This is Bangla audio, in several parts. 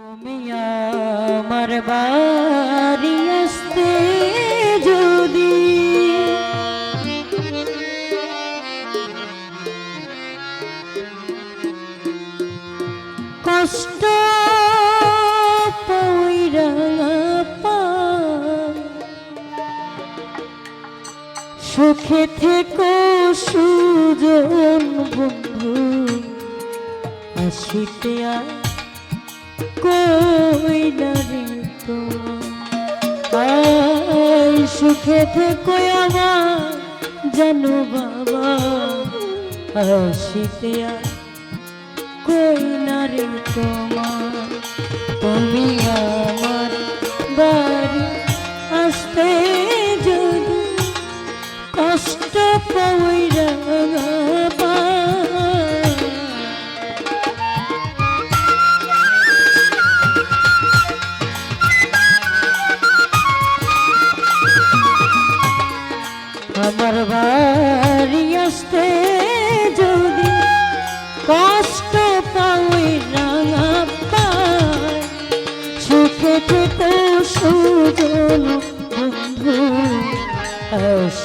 তুমি আমার বাড়ি আসতে যদি কষ্ট পাই সুখে থেকো সুজন বন্ধু আসিতে আর কই না রে তোমার সুখে থেকো আমার, জানো বাবা আসিতে আর কই না রে তোমার? তুমি আমার বাড়ি আসতে যদি কষ্ট পইরা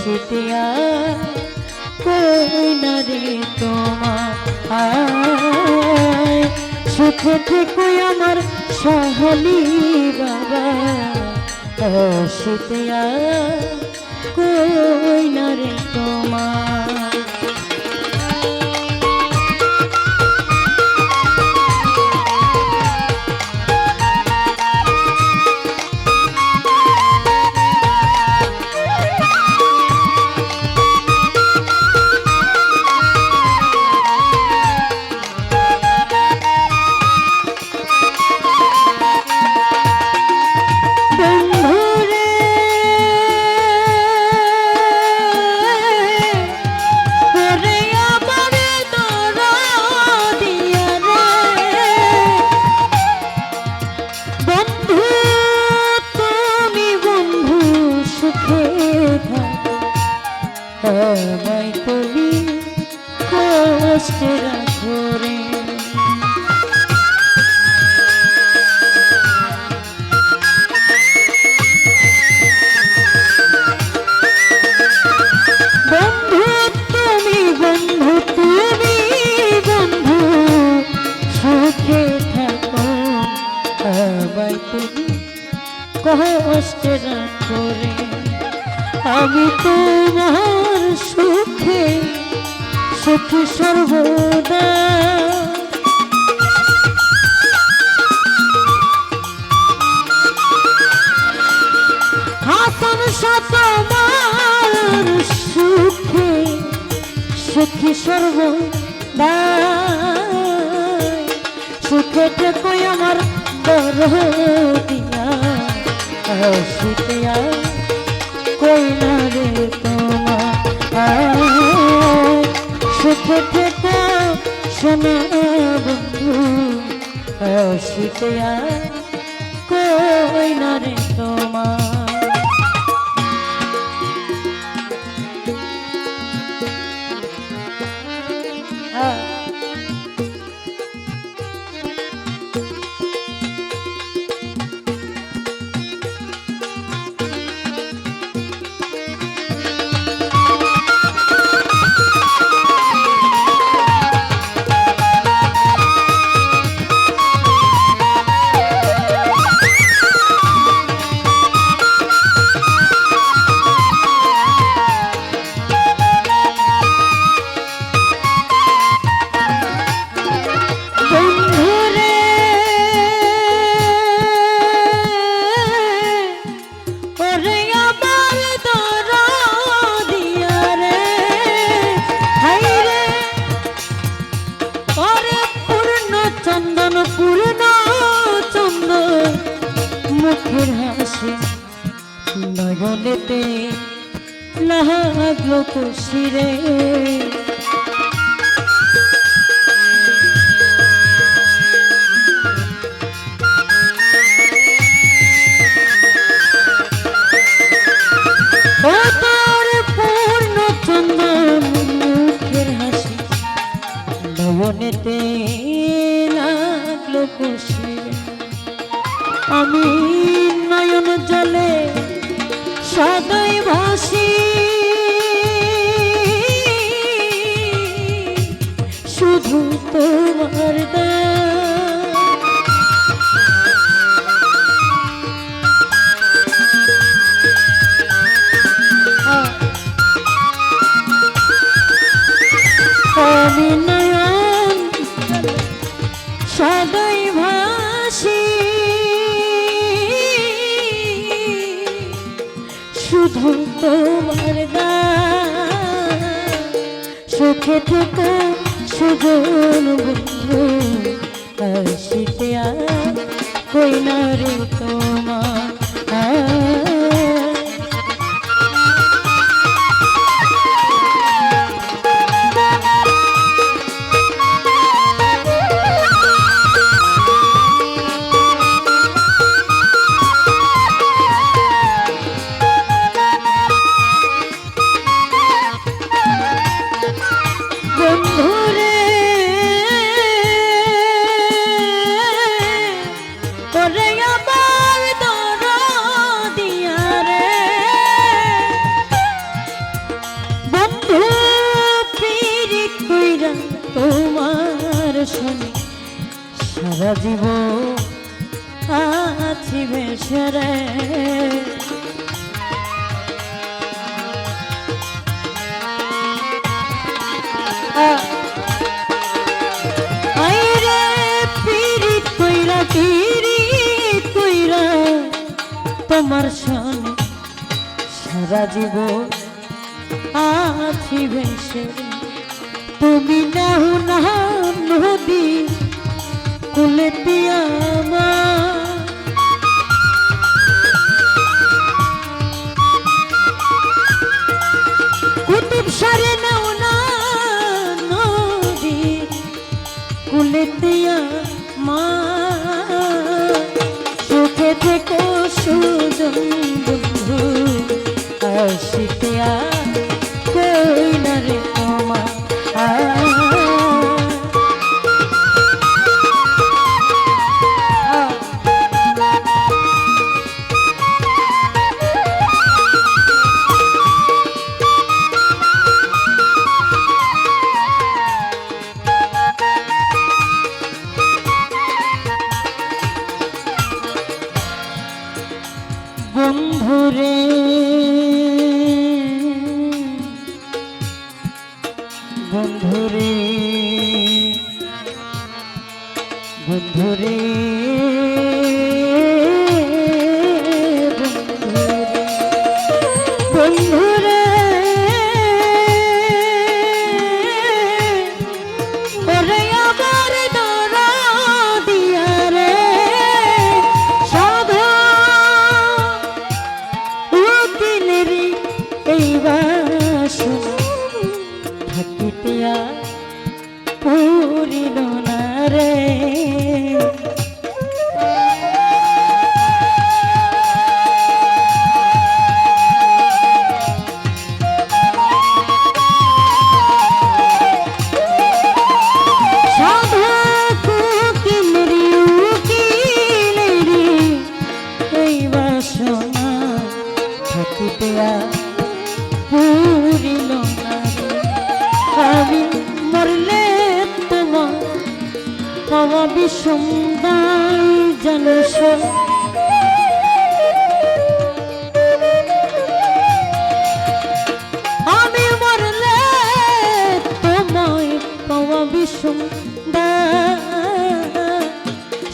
আসিতিয়া কই না রে তোমার সুখে থেকে আমার সহলি বাবা আসিতিয়া কই না রে তোমার? কষ্টে সুখিয়া কই না রে তোমার? সুখে থেকো শোনা বন্ধু সুখিয়া কই না রে লাগল কুশিরে নয়নেতে লাগল খুশি। আমি নয়ন জলে সদাই ভাসি। শুধু তোমার আমি নয়ন সদাই ভাসি। শুধু তোমার গান সুখে থেকে সুজন বন্ধু আসিতে আর কই না রে তোমার তোমার সনে সারা জীব আছি ভেসে। তুমি নাও নদী কুলে সুজন বন্ধুরে বন্ধুরে। আমি মরলে তোমায় পাওয়া বিষম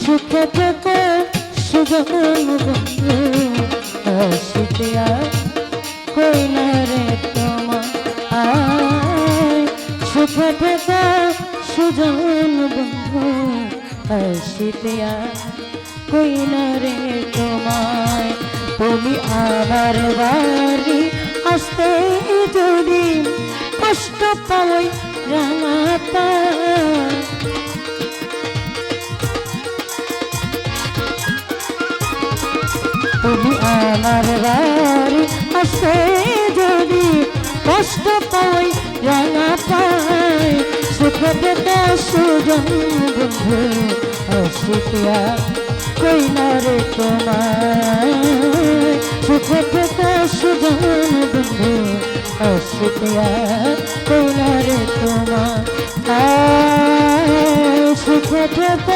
সুখে থেকে বন্ধু আসিতে থেকে সুজন বন্ধু আসিতে আর কই না রে তোমায় তুমি আমার বাড়ি আসতে যদি কষ্ট পাই রাঙাতা। তুমি আমার বাড়ি আসে যদি কষ্ট পাই রাঙা সুখ সুজন বন্ধু? আসিয়া কই না রে তোমায়। সুখে সুজন বন্ধু? আসিতে কোনারে তোমার আয় সুখে করে